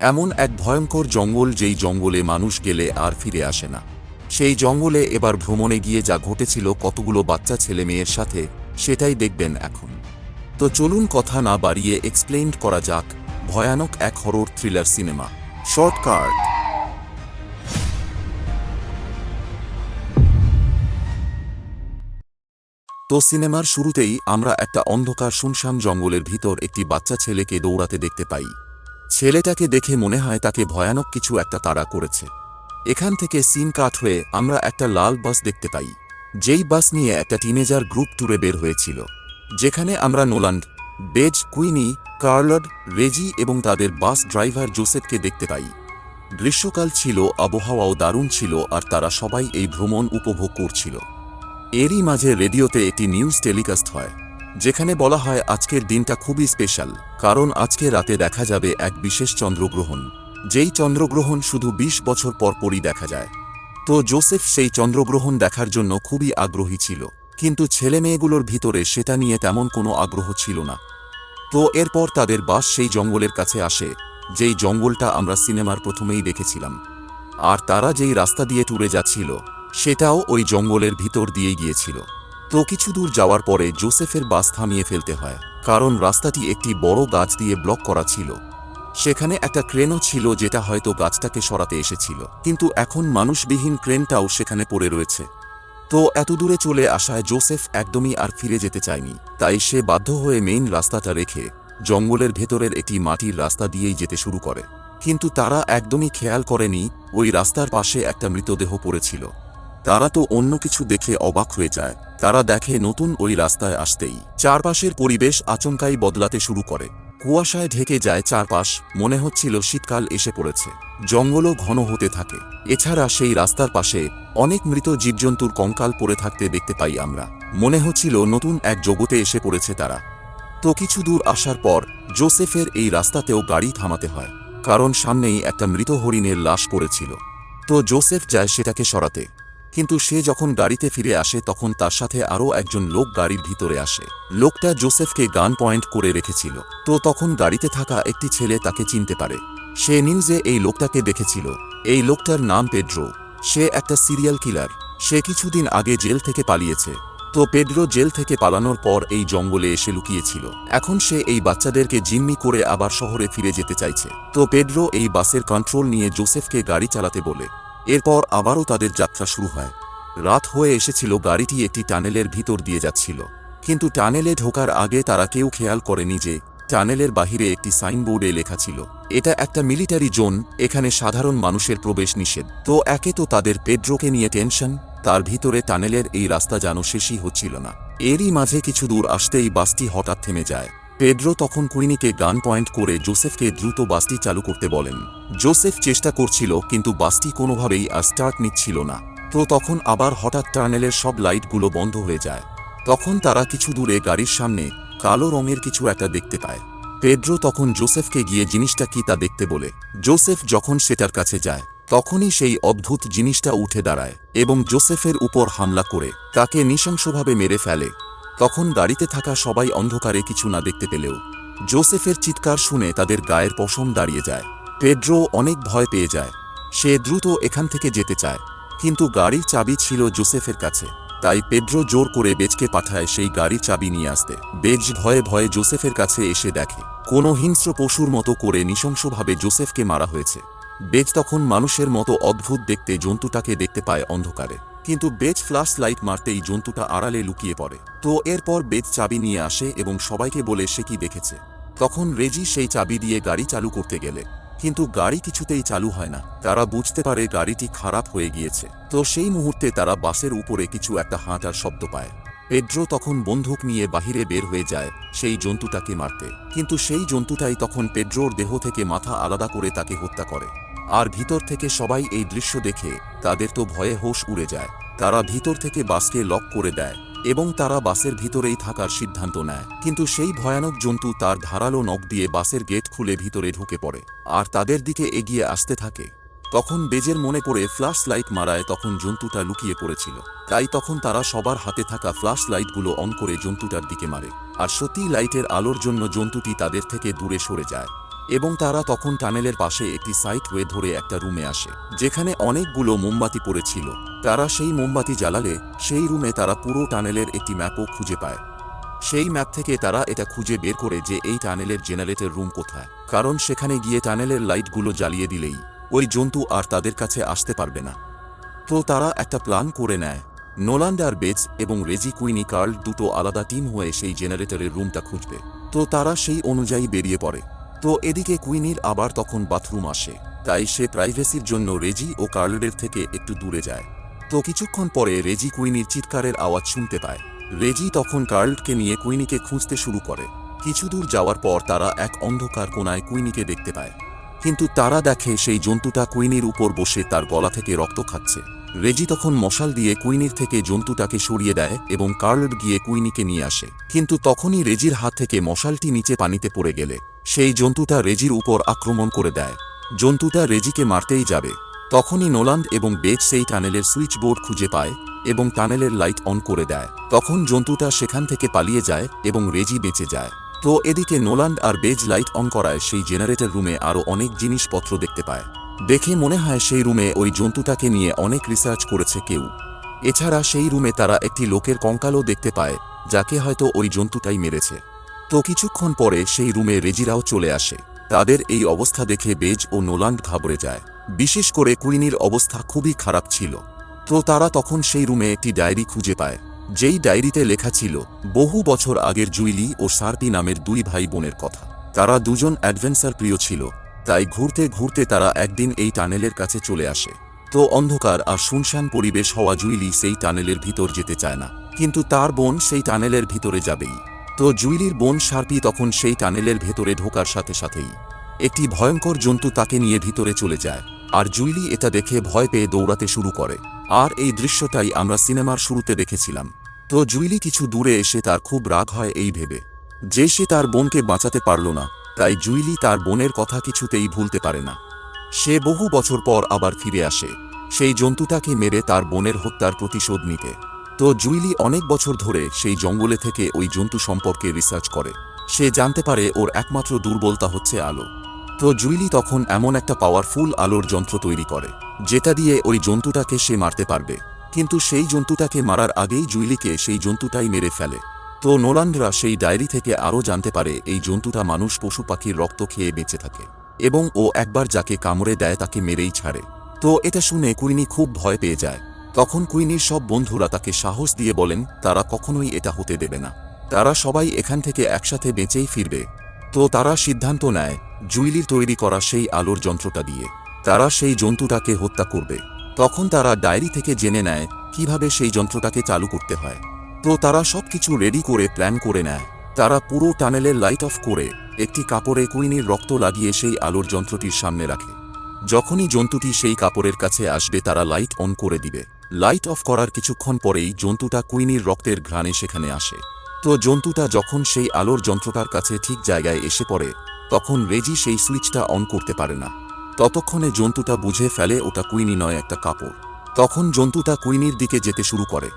এমন এক ভয়ঙ্কর জঙ্গল যেই জঙ্গলে মানুষ গেলে আর ফিরে আসে না। সেই জঙ্গলে এবার ভ্রমণে গিয়ে যা ঘটেছিল কতগুলো বাচ্চা, ছেলে মেয়ের সাথে, সেটাই দেখবেন এখন। তো চলুন কথা না বাড়িয়ে এক্সপ্লেইন করা যাক ভয়ানক এক হরর থ্রিলার সিনেমা শর্টকাট তো সিনেমার শুরুতেই আমরা একটা অন্ধকার শুনশান জঙ্গলের ভিতর একটি বাচ্চা, ছেলেকে দৌড়াতে দেখতে পাই। ছেলেটাকে দেখে মনে হয় তাকে ভয়ানক কিছু একটা তাড়া করেছে। এখান থেকে সিন কাট হয়ে আমরা একটা লাল বাস দেখতে পাই। যেই বাস নিয়ে একটা টিনেজার গ্রুপ ট্যুরে বের হয়েছিল। যেখানে আমরা নোলান্ড বেজ কুইনি, কার্লড, রেজি এবং তাদের বাস ড্রাইভার জোসেফকে দেখতে পাই। গ্রীষ্মকাল ছিল, আবহাওয়াও দারুণ ছিল আর তারা সবাই এই ভ্রমণ উপভোগ করছিল। এরই মাঝে রেডিওতে একটি নিউজ টেলিকাস্ট হয়। যেখানে বলা হয় আজকের দিনটা খুবই স্পেশাল, কারণ আজকে রাতে দেখা যাবে এক বিশেষ চন্দ্রগ্রহণ। যেই চন্দ্রগ্রহণ শুধু ২০ বছর পর পরই দেখা যায়। তো জোসেফ সেই চন্দ্রগ্রহণ দেখার জন্য খুবই আগ্রহী ছিল, কিন্তু ছেলে মেয়েগুলোর ভিতরে সেটা নিয়ে তেমন কোনো আগ্রহ ছিল না। তো এরপর তাদের বাস সেই জঙ্গলের কাছে আসে, যেই জঙ্গলটা আমরা সিনেমার প্রথমেই দেখেছিলাম। আর তারা যেই রাস্তা দিয়ে টুরে যাচ্ছিল, সেটাও ওই জঙ্গলের ভিতর দিয়ে গিয়েছিল। তো কিছু দূর যাওয়ার পরে জোসেফের বাস থামিয়ে ফেলতে হয়, কারণ রাস্তাটি একটি বড় গাছ দিয়ে ব্লক করা ছিল। সেখানে একটা ক্রেনও ছিল যেটা হয়তো গাছটাকে সরাতে এসেছিল, কিন্তু এখন মানুষবিহীন ক্রেনটাও সেখানে পড়ে রয়েছে। তো এত দূরে চলে আসায় জোসেফ একদমই আর ফিরে যেতে চায়নি, তাই সে বাধ্য হয়ে মেইন রাস্তাটা রেখে জঙ্গলের ভেতরের একটি মাটির রাস্তা দিয়েই যেতে শুরু করে। কিন্তু তারা একদমই খেয়াল করেনি, ওই রাস্তার পাশে একটা মৃতদেহ পড়েছিল। তারা তো অন্য কিছু দেখে অবাক হয়ে যায়। তারা দেখে নতুন ওই রাস্তায় আসতেই। চারপাশের পরিবেশ আচমকাই বদলাতে শুরু করে। কুয়াশায় ঢেকে যায় চারপাশ, মনে হচ্ছিল শীতকাল এসে পড়েছে। জঙ্গলও ঘন হতে থাকে। এছাড়া সেই রাস্তার পাশে অনেক মৃত জীবজন্তুর কঙ্কাল পড়ে থাকতে দেখতে পাই আমরা। মনে হচ্ছিল নতুন এক জগতে এসে পড়েছে তারা। তো কিছু দূর আসার পর, জোসেফের এই রাস্তাতেও গাড়ি থামাতে হয়। কারণ সামনেই একটা মৃত হরিণের লাশ পড়েছিল। তো জোসেফ যায় সেটাকে সরাতে। কিন্তু সে যখন গাড়িতে ফিরে আসে তখন তার সাথে আরও একজন লোক গাড়ির ভিতরে আসে। লোকটা জোসেফকে গান পয়েন্ট করে রেখেছিল। তো তখন গাড়িতে থাকা একটি ছেলে তাকে চিনতে পারে। সে নিউজে এই লোকটাকে দেখেছিল। এই লোকটার নাম পেড্রো। সে একটা সিরিয়াল কিলার। সে কিছুদিন আগে জেল থেকে পালিয়েছে। তো পেড্রো জেল থেকে পালানোর পর এই জঙ্গলে এসে লুকিয়েছিল। এখন সে এই বাচ্চাদেরকে জিম্মি করে আবার শহরে ফিরে যেতে চাইছে। তো পেড্রো এই বাসের কন্ট্রোল নিয়ে জোসেফকে গাড়ি চালাতে বলে। এরপর আবারও তাদের যাত্রা শুরু হয়। রাত হয়ে এসেছিল, গাড়িটি একটি টানেলের ভিতর দিয়ে যাচ্ছিল। কিন্তু টানেলে ঢোকার আগে তারা কেউ খেয়াল করেনি যে টানেলের বাহিরে একটি সাইনবোর্ডে লেখা ছিল, এটা একটা মিলিটারি জোন, এখানে সাধারণ মানুষের প্রবেশ নিষেধ। তো একে তো তাদের পেড্রোকে নিয়ে টেনশন, তার ভিতরে টানেলের এই রাস্তা যেন শেষই হচ্ছিল না। এরই মাঝে কিছু দূর আসতেই বাসটি হঠাৎ থেমে যায়। পেড্রো তখন কুইনিকে গান পয়েন্ট করে জোসেফকে দ্রুত বাসটি চালু করতে বলেন। জোসেফ চেষ্টা করছিল, কিন্তু বাসটি কোনোভাবেই আর স্টার্ট নিচ্ছিল না। তো তখন আবার হঠাৎ টার্নেলের সব লাইটগুলো বন্ধ হয়ে যায়। তখন তারা কিছু দূরে গাড়ির সামনে কালো রঙের কিছু একটা দেখতে পায়। পেড্রো তখন জোসেফকে গিয়ে জিনিসটা কি তা দেখতে বলে। জোসেফ যখন সেটার কাছে যায়, তখনই সেই অদ্ভুত জিনিসটা উঠে দাঁড়ায় এবং জোসেফের উপর হামলা করে তাকে নৃশংসভাবে মেরে ফেলে। তখন গাড়িতে থাকা সবাই অন্ধকারে কিছু না দেখতে পেলেও জোসেফের চিৎকার শুনে তাদের গায়ের পশম দাঁড়িয়ে যায়। পেড্রো অনেক ভয় পেয়ে যায়। সে দ্রুত এখান থেকে যেতে চায়, কিন্তু গাড়ির চাবি ছিল জোসেফের কাছে। তাই পেড্রো জোর করে বেজকে পাঠায় সেই গাড়ির চাবি নিয়ে আসতে। বেজ ভয়ে ভয়ে জোসেফের কাছে এসে দেখে, কোনো হিংস্র পশুর মতো করে নৃশংসভাবে জোসেফকে মারা হয়েছে। বেজ তখন মানুষের মতো অদ্ভুত দেখতে জন্তুটাকে দেখতে পায় অন্ধকারে। কিন্তু বেজ ফ্লাশ লাইট মারতেই জন্তুটা আড়ালে লুকিয়ে পড়ে। তো এরপর বেজ চাবি নিয়ে আসে এবং সবাইকে বলে সে কি দেখেছে। তখন রেজি সেই চাবি দিয়ে গাড়ি চালু করতে গেলে। কিন্তু গাড়ি কিছুতেই চালু হয় না। তারা বুঝতে পারে গাড়িটি খারাপ হয়ে গিয়েছে। তো সেই মুহূর্তে তারা বাসের উপরে কিছু একটা হাঁটার শব্দ পায়। পেড্রো তখন বন্দুক নিয়ে বাহিরে বের হয়ে যায় সেই জন্তুটাকে মারতে। কিন্তু সেই জন্তুটাই তখন পেড্রোর দেহ থেকে মাথা আলাদা করে তাকে হত্যা করে। আর ভিতর থেকে সবাই এই দৃশ্য দেখে তাদের তো ভয়ে হোশ উড়ে যায়। তারা ভিতর থেকে বাসকে লক করে দেয় এবং তারা বাসের ভিতরেই থাকার সিদ্ধান্ত নেয়। কিন্তু সেই ভয়ানক জন্তু তার ধারালো নখ দিয়ে বাসের গেট খুলে ভিতরে ঢুকে পড়ে আর তাদের দিকে এগিয়ে আসতে থাকে। তখন বেজের মনে পড়ে ফ্ল্যাশ লাইট মারায় তখন জন্তুটা লুকিয়ে পড়েছিল। তাই তখন তারা সবার হাতে থাকা ফ্ল্যাশ লাইটগুলো অন করে জন্তুটার দিকে মারে। আর সত্যি লাইটের আলোর জন্য জন্তুটি তাদের থেকে দূরে সরে যায়। এবং তারা তখন টানেলের পাশে একটি সাইট ওয়ে ধরে একটা রুমে আসে, যেখানে অনেকগুলো মোমবাতি পড়েছিল। তারা সেই মোমবাতি জ্বালালে, সেই রুমে তারা পুরো টানেলের একটি ম্যাপও খুঁজে পায়। সেই ম্যাপ থেকে তারা এটা খুঁজে বের করে যে এই টানেলের জেনারেটর রুম কোথায়, কারণ সেখানে গিয়ে টানেলের লাইটগুলো জ্বালিয়ে দিলেই ওই জন্তু আর তাদের কাছে আসতে পারবে না। তো তারা একটা প্ল্যান করে নেয়। নোলান্ড আর বেটস এবং রেজি কুইনি কার্ল দুটো আলাদা টিম হয়ে সেই জেনারেটরের রুমটা খুঁজবে। তো তারা সেই অনুযায়ী বেরিয়ে পড়ে। তো এদিকে কুইনির আবার তখন বাথরুম আসে, তাই সে প্রাইভেসির জন্য রেজি ও কার্লের থেকে একটু দূরে যায়। তো কিছুক্ষণ পরে রেজি কুইনির চিৎকারের আওয়াজ শুনতে পায়। রেজি তখন কার্লকে নিয়ে কুইনিকে খুঁজতে শুরু করে। কিছু দূর যাওয়ার পর তারা এক অন্ধকার কোনায় কুইনিকে দেখতে পায়। কিন্তু তারা দেখে সেই জন্তুটা কুইনির উপর বসে তার গলা থেকে রক্ত খাচ্ছে। রেজি তখন মশাল দিয়ে কুইনির থেকে জন্তুটাকে সরিয়ে দেয় এবং কার্ল গিয়ে কুইনিকে নিয়ে আসে। কিন্তু তখনই রেজির হাত থেকে মশালটি নিচে পানিতে পড়ে গেলে। সেই জন্তুটা রেজির উপর আক্রমণ করে দেয়। জন্তুটা রেজিকে মারতেই যাবে। তখনই নোলান্ড এবং বেজ সেই টানেলের সুইচ বোর্ড খুঁজে পায় এবং টানেলের লাইট অন করে দেয়। তখন জন্তুটা সেখান থেকে পালিয়ে যায় এবং রেজি বেঁচে যায়। তো এদিকে নোলান্ড আর বেজ লাইট অন করায় সেই জেনারেটর রুমে আরও অনেক জিনিসপত্র দেখতে পায়। দেখে মনে হয় সেই রুমে ওই জন্তুটাকে নিয়ে অনেক রিসার্চ করেছে কেউ। এছাড়া সেই রুমে তারা একটি লোকের কঙ্কালও দেখতে পায়, যাকে হয়তো ওই জন্তুটাই মেরেছে। তো কিছুক্ষণ পরে সেই রুমে রেজিরাও চলে আসে। তাদের এই অবস্থা দেখে বেজ ও নোলান্ড ঘাবড়ে যায়। বিশেষ করে কুইনির অবস্থা খুবই খারাপ ছিল। তো তারা তখন সেই রুমে একটি ডায়েরি খুঁজে পায়। যেই ডায়েরিতে লেখা ছিল, বহু বছর আগের জুইলি ও সার্পি নামের দুই ভাই বোনের কথা। তারা দুজন অ্যাডভেঞ্চার প্রিয় ছিল, তাই ঘুরতে ঘুরতে তারা একদিন এই টানেলের কাছে চলে আসে। তো অন্ধকার আর শুনশান পরিবেশ হওয়া জুইলি সেই টানেলের ভিতর যেতে চায় না। কিন্তু তার বোন সেই টানেলের ভিতরে যাবেই। তো জুইলির বোন সার্পি তখন সেই টানেলের ভেতরে ঢোকার সাথে সাথেই। একটি ভয়ঙ্কর জন্তু তাকে নিয়ে ভিতরে চলে যায়, আর জুইলি এটা দেখে ভয় পেয়ে দৌড়াতে শুরু করে। আর এই দৃশ্যটাই আমরা সিনেমার শুরুতে দেখেছিলাম। তো জুইলি কিছু দূরে এসে তার খুব রাগ হয় এই ভেবে। যে সে তার বোনকে বাঁচাতে পারল না, তাই জুইলি তার বোনের কথা কিছুতেই ভুলতে পারে না। সে বহু বছর পর আবার ফিরে আসে। সেই জন্তুটাকে মেরে তার বোনের হত্যার প্রতিশোধ নিতে। তো জুইলি অনেক বছর ধরে সেই জঙ্গলে থেকে ওই জন্তু সম্পর্কে রিসার্চ করে। সে জানতে পারে ওর একমাত্র দুর্বলতা হচ্ছে আলো। তো জুইলি তখন এমন একটা পাওয়ারফুল আলোর যন্ত্র তৈরি করে, যেটা দিয়ে ওই জন্তুটাকে সে মারতে পারবে। কিন্তু সেই জন্তুটাকে মারার আগেই জুইলিকে সেই জন্তুটাই মেরে ফেলে। তো নোলান্ডরা সেই ডায়েরি থেকে আরও জানতে পারে, এই জন্তুটা মানুষ পশু পাখির রক্ত খেয়ে বেঁচে থাকে এবং ও একবার যাকে কামড়ে দেয় তাকে মেরেই ছাড়ে। তো এটা শুনে কুইনি খুব ভয় পেয়ে যায়। তখন কুইনির সব বন্ধুরা তাকে সাহস দিয়ে বলেন, তারা কখনোই এটা হতে দেবে না। তারা সবাই এখান থেকে একসাথে বেঁচেই ফিরবে। তো তারা সিদ্ধান্ত নেয়, জুইলির তৈরি করা সেই আলোর যন্ত্রটা দিয়ে। তারা সেই জন্তুটাকে হত্যা করবে। তখন তারা ডায়েরি থেকে জেনে নেয়, কীভাবে সেই যন্ত্রটাকে চালু করতে হয়। তো তারা সবকিছু রেডি করে প্ল্যান করে নেয়। তারা পুরো টানেলের লাইট অফ করে একটি কাপড়ে কুইনির রক্ত লাগিয়ে সেই আলোর যন্ত্রটির সামনে রাখে। যখনই জন্তুটি সেই কাপড়ের কাছে আসবে, তারা লাইট অন করে দিবে। লাইট অফ করার কিছুক্ষণ পরেই জন্তুটা কুইনির রক্তের ঘ্রাণে সেখানে আসে। তো জন্তুটা যখন সেই আলোর যন্ত্রটার কাছে ঠিক জায়গায় এসে পড়ে, তখন রেজি সেই সুইচটা অন করতে পারে না। ততক্ষণে জন্তুটা বুঝে ফেলে ওটা কুইনি নয় একটা কাপড়। তখন জন্তুটা কুইনির দিকে যেতে শুরু করে।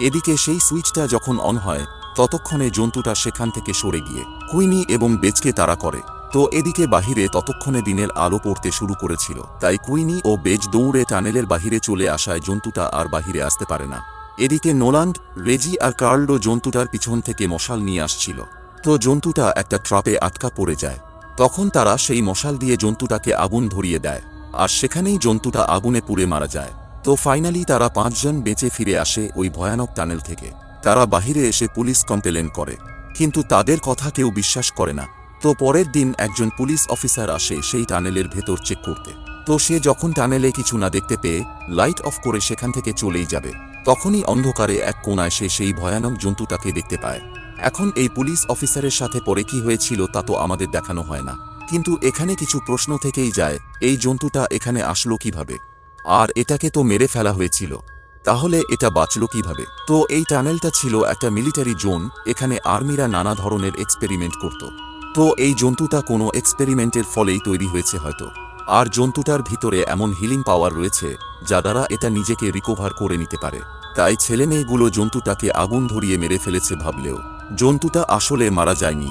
এদিকে সেই সুইচটা যখন অন হয়, ততক্ষণে জন্তুটা সেখান থেকে সরে গিয়ে কুইনি এবং বেচকে তারা করে। তো এদিকে বাহিরে ততক্ষণে দিনের আলো পড়তে শুরু করেছিল। তাই কুইনি ও বেজ দৌড়ে টানেলের বাহিরে চলে আসায় জন্তুটা আর বাহিরে আসতে পারে না। এদিকে নোলান্ড, রেজি আর কার্লো জন্তুটার পিছন থেকে মশাল নিয়ে আসছিল। তো জন্তুটা একটা ট্রাপে আটকা পড়ে যায়। তখন তারা সেই মশাল দিয়ে জন্তুটাকে আগুন ধরিয়ে দেয়। আর সেখানেই জন্তুটা আগুনে পুড়ে মারা যায়। তো ফাইনালি তারা পাঁচজন বেঁচে ফিরে আসে ওই ভয়ানক টানেল থেকে। তারা বাহিরে এসে পুলিশ কমপ্লেন করে। কিন্তু তাদের কথা কেউ বিশ্বাস করে না। তো পরের দিন একজন পুলিশ অফিসার আসে সেই টানেলের ভেতর চেক করতে। তো সে যখন টানেলে কিছু না দেখতে পেয়ে লাইট অফ করে সেখান থেকে চলেই যাবে, তখনই অন্ধকারে এক কোনায় সে সেই ভয়ানক জন্তুটাকে দেখতে পায়। এখন এই পুলিশ অফিসারের সাথে পরে কি হয়েছিল তা তো আমাদের দেখানো হয় না। কিন্তু এখানে কিছু প্রশ্ন থেকেই যায়, এই জন্তুটা এখানে আসলো কীভাবে? আর এটাকে তো মেরে ফেলা হয়েছিল। তাহলে এটা বাঁচল কীভাবে? তো এই টানেলটা ছিল একটা মিলিটারি জোন, এখানে আর্মিরা নানা ধরনের এক্সপেরিমেন্ট করত। তো এই জন্তুটা কোনো এক্সপেরিমেন্টের ফলেই তৈরি হয়েছে হয়তো। আর জন্তুটার ভিতরে এমন হিলিং পাওয়ার রয়েছে, যা দ্বারা এটা নিজেকে রিকভার করে নিতে পারে। তাই ছেলে মেয়েগুলো জন্তুটাকে আগুন ধরিয়ে মেরে ফেলেছে ভাবলেও, জন্তুটা আসলে মারা যায়নি।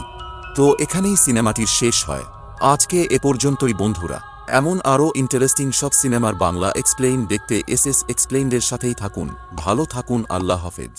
তো এখানেই সিনেমাটির শেষ হয়। আজকে এ পর্যন্তই বন্ধুরা। এমন আরও ইন্টারেস্টিং সব সিনেমার বাংলা এক্সপ্লেইন দেখতে এস এস এক্সপ্লেইনদের সাথেই থাকুন। ভালো থাকুন, আল্লাহ হাফেজ।